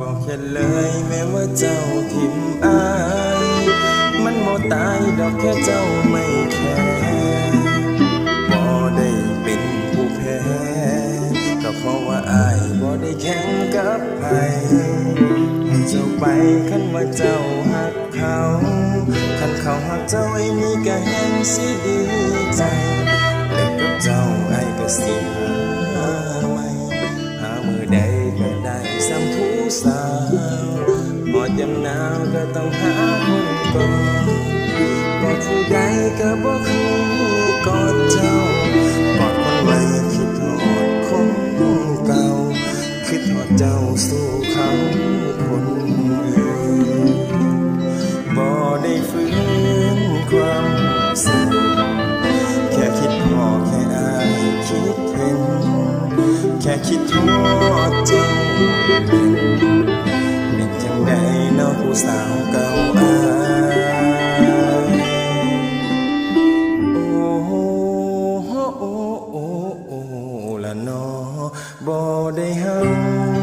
บอกแค่เลยแม้ว่าเจ้าทิมอาย มันบ่ตายดอกแค่เจ้าไม่แคร์บ่ได้เป็นผู้แพ้ก็เพราะว่าอายบ่ได้แข่งกับไผให้เจ้าไปคันว่าเจ้าหักเขาคันเขาหักเจ้าไอ้นี่ก็แห่งสิดีใจ ดยำหนาวก็ต้องหาคนกอนกอดผู้ใดก็บ่คือกอดเจ้ากอดคนใหม่คิดทอดคนเก่า คิดทอดเจ้าสู่เขาคนอื่นบ่ได้ฟื้นความรู้สึกแค่คิดพอแค่อายคิดเห็น แค่คิดทอดเจ้า นจังใดเนาะผู้สาวเก่าอายโอ้โหโอ้โอ้โอ้ละนอบ่ได้เฮา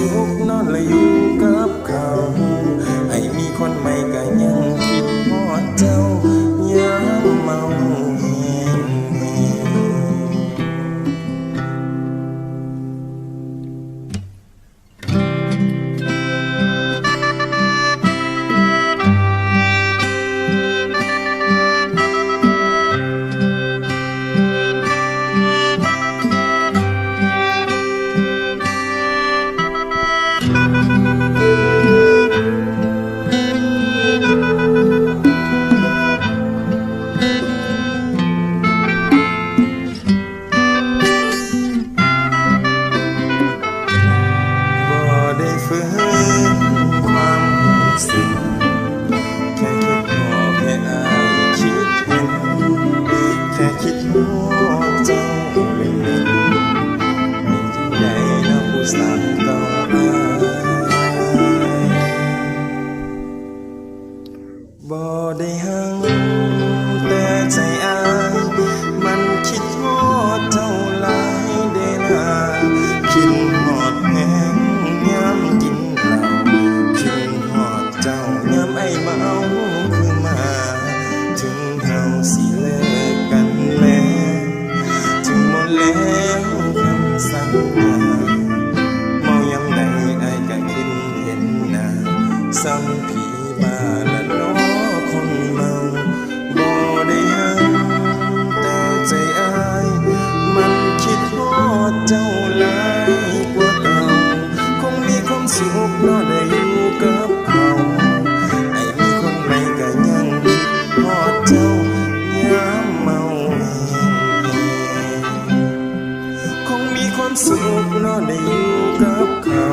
มีควา ได้หัง แต่ใจอามันคิดฮอดเจ้าหลาเด้นาคิดหอดแหงยามกินเหล้าคิดหอดเจ้ายามไอเมาคือมา ถึงเฮาสิเลย บ่ไอยู่กับเขาไอ้มีคนใหม่ก็ยังคิดฮอดเจ้ายามเมาคงมีความสุขนาะได้อยู่กับเขา